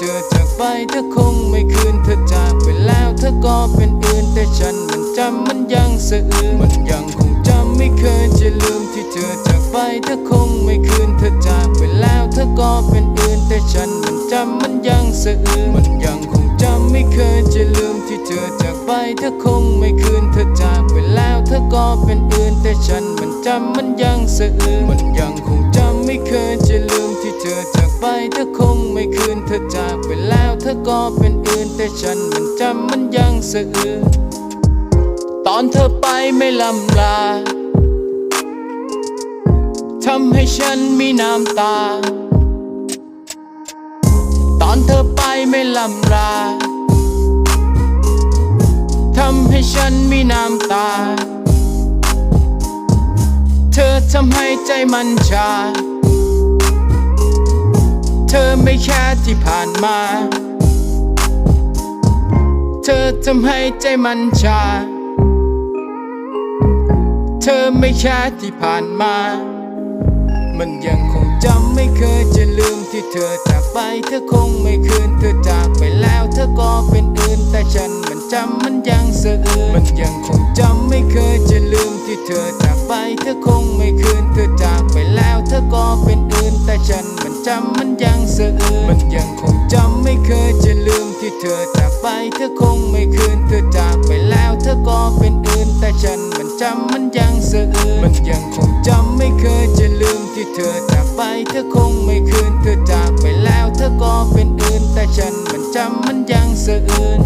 ธอจากไปเธอคงไม่คืนเธอจากไปแล้วเธอก็เป็นอื่นแต่ฉันมันจำมันยังสะอื้นมันยังคงจำไม่เคยจะลืมที่เธอจากไปเธอคงไม่คืนเธอจากไปแล้วเธอก็เป็นอื่นแต่ฉันมันจำมันยังสะอื้นมันยังคงจำไม่เคยจะลืมที่เธอจากไปเธอคงไม่คืนเธอจากไปแล้วเธอก็เป็นอื่นแต่ฉันมันจำมันยังสะอื้นมันยังคงจำไม่เคยจะลืมที่เธอจาก ไปเธอคงไม่คืนเธอจากไปแล้วเธอก็เป็นอื่นแต่ฉันมันจำมันยังสะอื้นตอนเธอไปไม่ลำลาทำให้ฉันมีน้ำตา ตอนเธอไปไม่ลำลาทำให้ฉันมีน้ำตา เธอทำให้ใจมันชา ไม่แค่ที่ผ่านมา เธอทำให้ใจมันชา เธอไม่แค่ที่ผ่านมา มันยังคงจำไม่เคยจะลืมที่เธอจากไป เธอคงไม่คืน เธอจากไปแล้วเธอก็เป็นอื่น แต่ฉันมันจำมันยังสะอื้นมันยังคงจำไม่เคยจะลืมที่เธอ คงจำไม่เคยจะลืมที่เธอจากไปเธอคงไม่คืนเธอจากไปแล้วเธอก็เป็นอื่น แต่ฉันมันจำมันยังสะอื้นมันยังคงจำไม่เคยจะลืมที่เธอจากไปเธอคงไม่คืนเธอจากไปแล้วเธอก็เป็นอื่น แต่ฉันมันจำมันยังสะอื้น